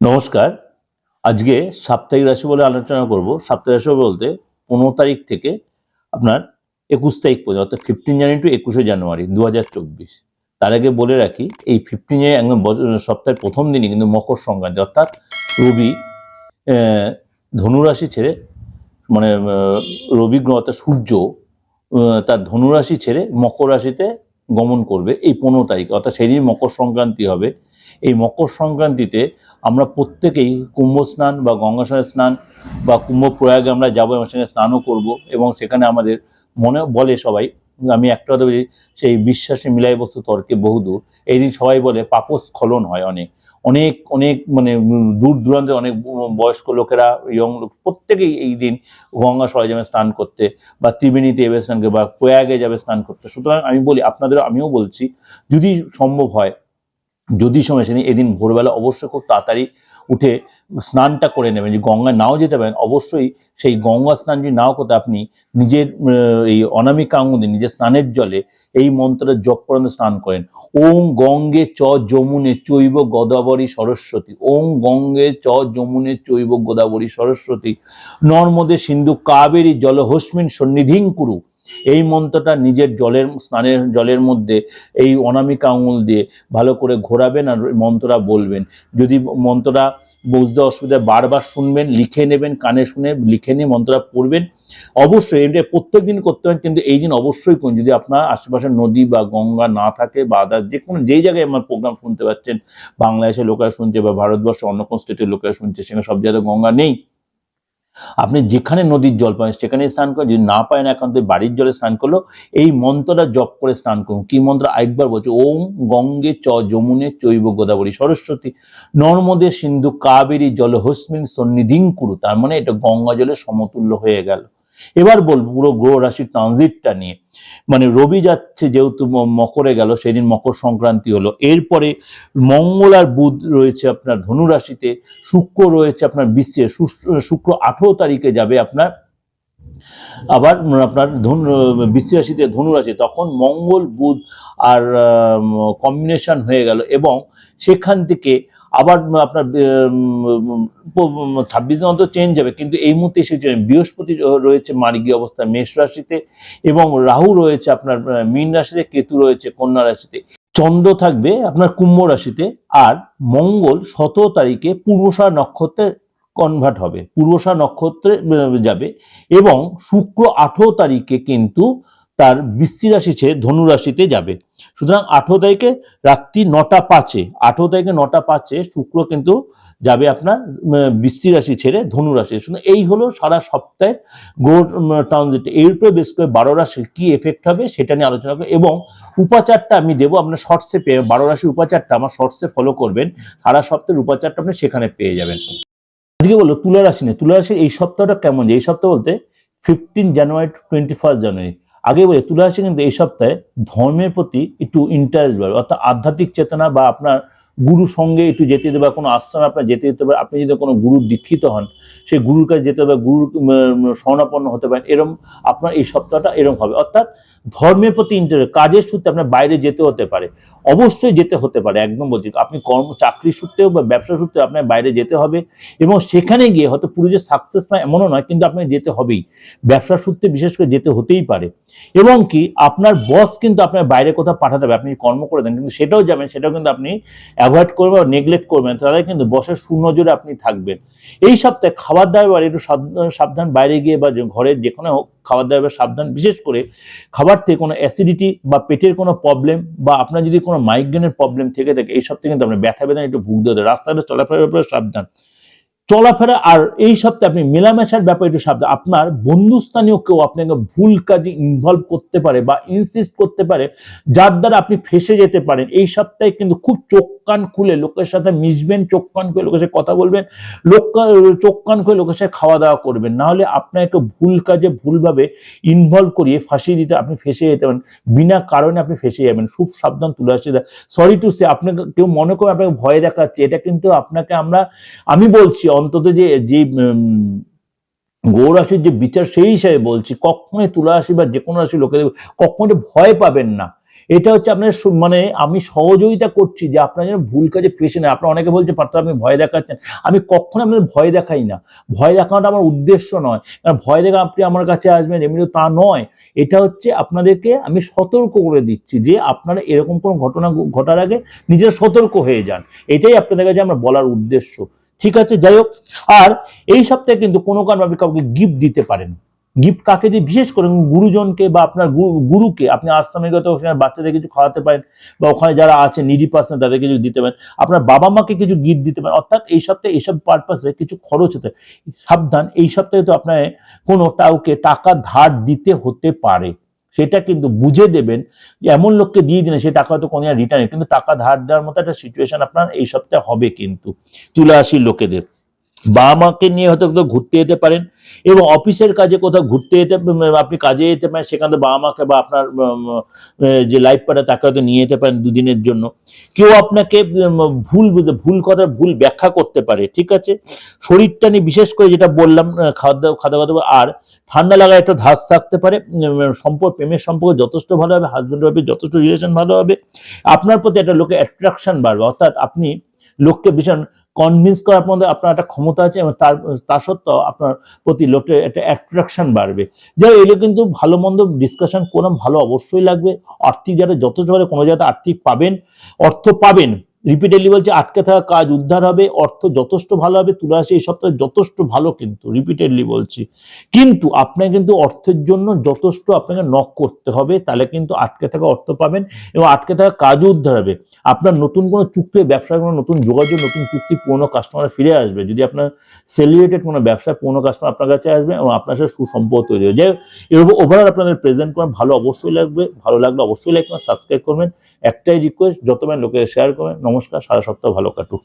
নমস্কার। আজকে সাপ্তাহিক রাশি বলে আলোচনা করব। সাপ্তাহিক রাশি বলতে পনেরো তারিখ থেকে আপনার একুশ তারিখ পর্যন্ত, অর্থাৎ ফিফটিন জানুয়ারি টু একুশে জানুয়ারি দু হাজার চব্বিশ। তার আগে বলে রাখি, এই ফিফটিন জানুয়ারি একদম সপ্তাহের প্রথম দিনই কিন্তু মকর সংক্রান্তি, অর্থাৎ রবি ধনুরাশি ছেড়ে মানে রবি গ্রহ, অর্থাৎ সূর্য তার ধনুরাশি ছেড়ে মকর রাশিতে গমন করবে এই পনেরো তারিখ। অর্থাৎ সেদিন মকর সংক্রান্তি হবে। এই মকর সংক্রান্তিতে আমরা প্রত্যেকেই কুম্ভ স্নান বা গঙ্গা স্নান বা কুম্ভ প্রয়াগে আমরা যাব এবং সেখানে স্নানও করব এবং সেখানে আমাদের মনে বলে সবাই, আমি একটা কথা বলি, সেই বিশ্বাসে মিলাই বস্তু তর্কে বহুদূর। এই দিন সবাই বলে পাপস্খলন হয় অনেক। অনেক অনেক মানে দূর দূরান্তে অনেক বয়স্ক লোকেরা ইয়ং লোক, প্রত্যেকেই এই দিন গঙ্গা যাবে স্নান করতে বা ত্রিবেণীতে যাবে স্নান করতে বা প্রয়াগে যাবে স্নান করতে। সুতরাং আমি বলি আপনাদের আমিও বলছি, যদি সম্ভব হয় যদি সময় সেদিন এদিন ভোরবেলা অবশ্যই খুব তাড়াতাড়ি উঠে স্নানটা করে নেবেন, যে গঙ্গায় নাও যেতে পারেন, অবশ্যই সেই গঙ্গা স্নান যদি নাও করতে আপনি নিজের এই অনামিকা আঙুলে নিজের স্নানের জলে এই মন্ত্রটা জপ করেন স্নান করেন। ওম গঙ্গে চ যমুনে চৈব গোদাবরী সরস্বতী, ওম গঙ্গে চ যমুনে চৈব গোদাবরী সরস্বতী, নর্মদে সিন্ধু কাবেরী জলহস্মিন সন্নিধিং কুরু এই মন্ত্রটা নিজের জলের, স্নানের জলের মধ্যে এই অনামিকা আঙুল দিয়ে ভালো করে ঘোরাবেন আর মন্ত্রটা বলবেন। যদি মন্ত্রটা বুঝতে অসুবিধা বারবার শুনবেন, লিখে নেবেন, কানে শুনে লিখে নিয়ে মন্ত্রটা পড়বেন। অবশ্যই এটা প্রত্যেক দিন করতে হবে কিন্তু এই দিন অবশ্যই করুন। যদি আপনার আশেপাশে নদী বা গঙ্গা না থাকে বা আদার যে কোনো, যেই জায়গায় আমার প্রোগ্রাম শুনতে পাচ্ছেন, বাংলাদেশের লোকেরা শুনছে বা ভারতবর্ষের অন্য কোনো স্টেটের লোকেরা শুনছে, সেখানে সব জায়গায় গঙ্গা নেই। আপনি যেখানে নদীর জল পান সেখানে স্নান করেন। যদি না পায় না একান্ত বাড়ির জলে স্নান করল, এই মন্ত্রটা জপ করে স্নান করুন। কি মন্ত্র? আরেকবার বলছে, ওম গঙ্গে চ যমুনে চৈব গোদাবরী সরস্বতী। নর্মদে সিন্ধু কাবেরী জল হস্মিন সন্নিধিং কুরু। তার মানে এটা গঙ্গা জলে সমতুল্য হয়ে গেল। এবার বলব, পুরো গ্রহ রাশির ট্রানজিটটা নিয়ে। মানে রবি যাচ্ছে যেহেতু মকরে গেল, সেদিন মকর সংক্রান্তি হলো। এরপরে মঙ্গল আর বুধ রয়েছে আপনার ধনু রাশিতে, শুক্র রয়েছে আপনার বিশ্বে শুক্র আঠেরো তারিখে যাবে আপনার আবার আপনার ধনু বিশ্ব রাশিতে ধনু রাশি তখন মঙ্গল, বুধ আর কম্বিনেশন হয়ে গেল এবং সেখান থেকে আবার আপনার ছাব্বিশ দিন অন্তর চেঞ্জ হবে। কিন্তু এই মুহূর্তে এসেছে বৃহস্পতি রয়েছে মার্গী অবস্থা মেষ রাশিতে এবং রাহু রয়েছে আপনার মীন রাশিতে, কেতু রয়েছে কন্যা রাশিতে। চন্দ্র থাকবে আপনার কুম্ভ রাশিতে আর মঙ্গল সতেরো তারিখে পূর্বশা নক্ষত্রে কনভার্ট হবে। পূর্বশা নক্ষত্রে যাবে এবং শুক্র আঠেরো তারিখে কিন্তু তার বৃষ্টি রাশি ছেড়ে ধনু রাশিতে যাবে। সুতরাং আঠেরো তারিখে রাত্রি নটা পাঁচে, আঠেরো তারিখে নটা পাঁচে শুক্র কিন্তু যাবে আপনার বৃষ্টি রাশি ছেড়ে ধনু রাশি। সুতরাং এই হলো সারা সপ্তাহের গোর ট্রানজিট এর উপরে বেশ করে বারো রাশির কি এফেক্ট হবে সেটা নিয়ে আলোচনা করব এবং উপাচারটা আমি দেবো, আপনার শর্টসে পেয়ে, বারো রাশির উপাচারটা আমার শর্টসে ফলো করবেন। সারা সপ্তাহের উপাচারটা আপনি সেখানে পেয়ে যাবেন। আজকে বলো তুলা রাশি নিয়ে। তুলা রাশির এই সপ্তাহটা কেমন যে? এই সপ্তাহ বলতে fifteen January to twenty first January আগে বলে তুলা রাশি কিন্তু এই সপ্তাহে ধর্মের প্রতি একটু ইন্টারেস্ট বাড়বে। অর্থাৎ আধ্যাত্মিক চেতনা বা আপনার গুরু সঙ্গে একটু যেতে দিতে বা কোনো আশ্রমে আপনার যেতে দিতে পারে। আপনি যদি কোনো গুরুর দীক্ষিত হন সেই গুরুর কাছে যেতে হবে গুরুর উম, শরণাপন্ন হতে পারেন এরম আপনার এই সপ্তাহটা এরম হবে। অর্থাৎ ধর্মের প্রতি ইন্টারেস্ট কাজের সূত্রে আপনার বাইরে যেতে হতে পারে। অবশ্যই যেতে হতে পারে, একদম বলছি। আপনি কর্ম চাকরি সূত্রেও বা ব্যবসা সূত্রে আপনার বাইরে যেতে হবে এবং সেখানে গিয়ে হয়তো পুরো যে সাকসেস পায় এমনও নয়, কিন্তু আপনাকে যেতে হবেই। ব্যবসা সূত্রে বিশেষ করে যেতে হতেই পারে। এবং কি, আপনার বস কিন্তু আপনার বাইরে কোথাও পাঠাতে হবে আপনি কর্ম করে দেন, কিন্তু সেটাও যাবেন, সেটাও কিন্তু আপনি অ্যাভয়েড করবেন বা নেগলেক্ট করবেন, তাহলে কিন্তু বসের সুনজরে আপনি থাকবেন। এই সপ্তাহে খাবার দাবার একটু সাবধান- বাইরে গিয়ে বা ঘরের যেখানে হোক খাবার দাবার সাবধান, বিশেষ করে খাবার থেকে কোনো অ্যাসিডিটি বা পেটের কোনো প্রবলেম বা আপনার যদি কোনো মাইগ্রেনের প্রবলেম থেকে থাকে এই সপ্তাহে কিন্তু আপনার ব্যথা বেদনা একটু ভুগতে হতে রাস্তাঘাটে চলাফেরার ব্যাপারে সাবধান। চলাফেরা আর এই সপ্তাহে আপনি মেলামেশার ব্যাপারে একটু সাবধান। আপনার বন্ধুস্থানীয় কেউ আপনাকে ভুল কাজে ইনভলভ করতে পারে বা ইনসিস্ট করতে পারে, যার দ্বারা আপনি ফেসে যেতে পারেন। এই সপ্তাহে কিন্তু খুব চোখ কান খুলে লোকের সাথে মিশবেন, চোখ কান খুলে লোকের সাথে কথা বলবেন, লোক চোখ কান খুলে লোকের সাথে খাওয়া দাওয়া করবেন। না হলে আপনার একটু ভুল কাজে ভুলভাবে ইনভলভ করিয়ে ফাঁসিয়ে দিতে আপনি ফেঁসে যেতে পারেন। বিনা কারণে আপনি ফেঁসে যাবেন। খুব সাবধান, তুলে আসছে সরি টু সে আপনাকে কেউ মনে করে আপনাকে ভয় দেখাচ্ছে। এটা কিন্তু আপনাকে আমরা, আমি বলছি অন্তত যে যে গৌরাশির যে বিচার, সেই হিসাবে বলছি। কখনোই তুলা রাশি বা যে কোনো রাশি লোকেদের, কখনোই ভয় পাবেন না। এটা হচ্ছে আপনার মানে আমি সহযোগিতা করছি যে আপনার যেন ভুল কাজে ফেসে না আপনার অনেকে বলছে, পার্থ, আপনি ভয় দেখাচ্ছেন। আমি কখনো আপনাদের ভয় দেখাই না। ভয় দেখানোটা আমার উদ্দেশ্য নয়। কারণ ভয় দেখা আপনি আমার কাছে আসবেন এমনি তা নয়। এটা হচ্ছে আপনাদেরকে আমি সতর্ক করে দিচ্ছি যে আপনারা এরকম কোনো ঘটনা ঘটার আগে নিজেরা সতর্ক হয়ে যান। এটাই আপনাদের কাছে আমার বলার উদ্দেশ্য। ঠিক আছে? যাই হোক। আর এই সপ্তাহে কিন্তু কোনো কারণে আপনি কাউকে গিফট দিতে পারেন। গিফট কাকে দিয়ে বিশেষ করে গুরুজনকে বা আপনার গুরুকে, আপনি আশ্রমে গত ওখানে বাচ্চাদের কিছু খাওয়াতে পারেন বা ওখানে যারা আছে নিডি পার্সন তাদেরকে কিছু দিতে পারেন। আপনার বাবা মাকে কিছু গিফট দিতে পারেন। অর্থাৎ এই সপ্তাহে এইসব পারপাসে কিছু খরচ হতে, সাবধান, এই সপ্তাহে তো আপনার কোনো কাউকে টাকা ধার দিতে হতে পারে। সেটা কিন্তু বুঝে দেবেন যে এমন লোককে দিয়ে দিন সে টাকা হয়তো কোনো রিটার্ন কিন্তু টাকা ধার দেওয়ার মতো একটা সিচুয়েশন আপনার এই সপ্তাহে হবে কিন্তু। তুলা রাশির লোকেদের। বাবা মাকে নিয়ে হয়তো ঘুরতে যেতে পারেন। এবং অফিসের কাজে কোথাও ঘুরতে যেতে আপনি কাজে যেতে পারেন, সেখানে বাবা মাকে বা আপনার যে লাইফ পার্টনার তাকে হয়তো নিয়ে যেতে পারেন দুদিনের জন্য। কেউ আপনাকে ভুল বুঝে, ভুল কথা ভুল ব্যাখ্যা করতে পারে, ঠিক আছে? শরীরটা নিয়ে বিশেষ করে যেটা বললাম খাদ্য খাদ্য দাওয়া আর ঠান্ডা লাগার একটা ধাস থাকতে পারে সম্পর্ক, প্রেমের সম্পর্ক যথেষ্ট ভালো হবে হাজব্যান্ড ওয়াইফের যথেষ্ট রিলেশন ভালো হবে। আপনার প্রতি একটা লোকের অ্যাট্রাকশন বাড়বে, অর্থাৎ আপনি লোককে ভীষণ কনভিন্স করার মধ্যে আপনার একটা ক্ষমতা আছে এবং তার, তা সত্ত্বেও আপনার প্রতি লোকের একটা অ্যাট্রাকশন বাড়বে। যাই এগুলো কিন্তু ভালো মন্দ ডিসকাশন করলাম ভালো অবশ্যই লাগবে। আর্থিক যারা যথেষ্ট কোনো জায়গাতে আর্থিক পাবেন, অর্থ পাবেন। রিপিটেডলি বলছে, আটকে থাকা কাজ উদ্ধার হবে, অর্থ যথেষ্ট ভালো হবে তুলা রাশি এই সপ্তাহে যথেষ্ট ভালো কিন্তু রিপিটেডলি বলছি। কিন্তু আপনাকে কিন্তু অর্থের জন্য যথেষ্ট আপনাকে নক করতে হবে, তাহলে কিন্তু আটকে থাকা অর্থ পাবেন এবং আটকে থাকা কাজও উদ্ধার হবে। আপনার নতুন কোনো চুক্তি, ব্যবসার কোনো নতুন যোগাযোগ, নতুন চুক্তি, পুরনো কাস্টমার ফিরে আসবে, যদি আপনার সেলিব্রেটেড কোনো ব্যবসায় পুরনো কাস্টমার আপনার কাছে আসবে এবং আপনার সাথে সুসম্পর্ক তৈরি হবে। যাই এরকম ওভারঅল আপনাদের প্রেজেন্ট করেন ভালো অবশ্যই লাগবে, ভালো লাগলে অবশ্যই লাইক করবেন সাবস্ক্রাইব করবেন। একটাই রিকোয়েস্ট যত লোকে শেয়ার করবেন নমস্কার সারা সপ্তাহ ভালো কাটুক।